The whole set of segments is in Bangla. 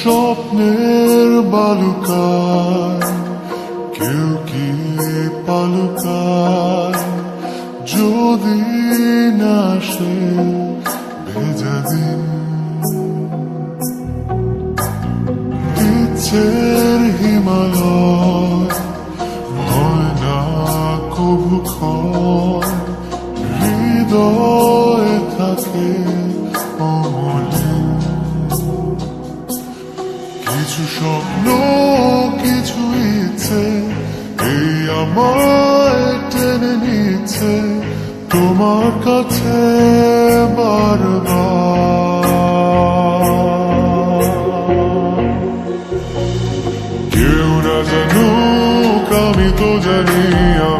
স্বপ্নের বালুকায় কেউ কি পালুকায় যদি না সে ইচ্ছের হিমালয় হয় না কবু হৃদয় থাকে কিছু স্বপ্ন কিছু ইচ্ছে এই আমায় টেনে নিচ্ছে তোমার কাছে বারবার তো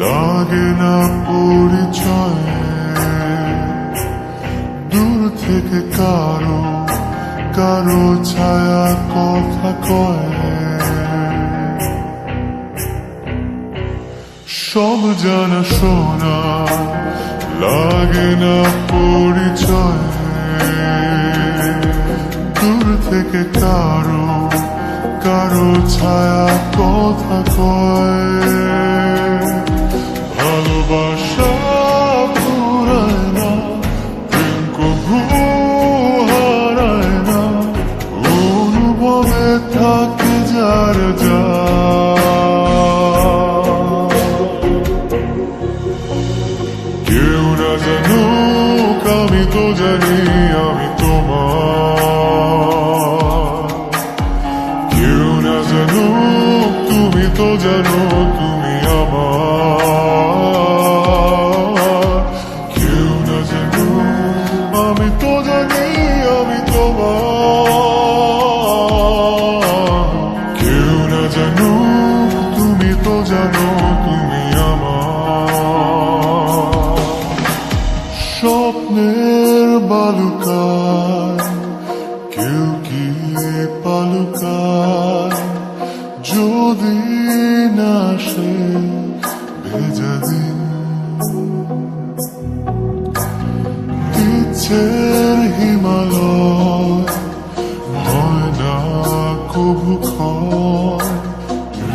লাগে না পরিচয়। দূর থেকে কারও কারও ছায়া কথা কয়। সব জানা শোনা, লাগে না পরিচয়। দূর থেকে কারও কারও ছায়া কথা কয় ভালোবাসা ফুরায় না প্রেম হারায় না অনুভবে থাকে যার যা কেউ না জানুক আমি তো জানি আমি দিন ইচ্ছের না কবু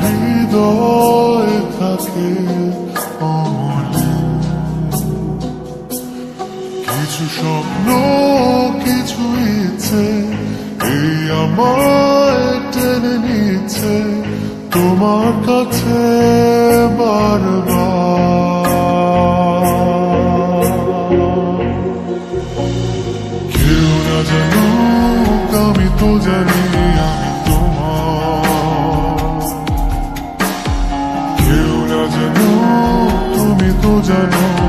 হৃদয় থাকে অমলিন কিছু স্বপ্ন, কিছু ইচ্ছে, এই আমায় টেনে নিচ্ছে। তোমার কাছে বারবার। কেউ না আমি তো জানি তুমি জানো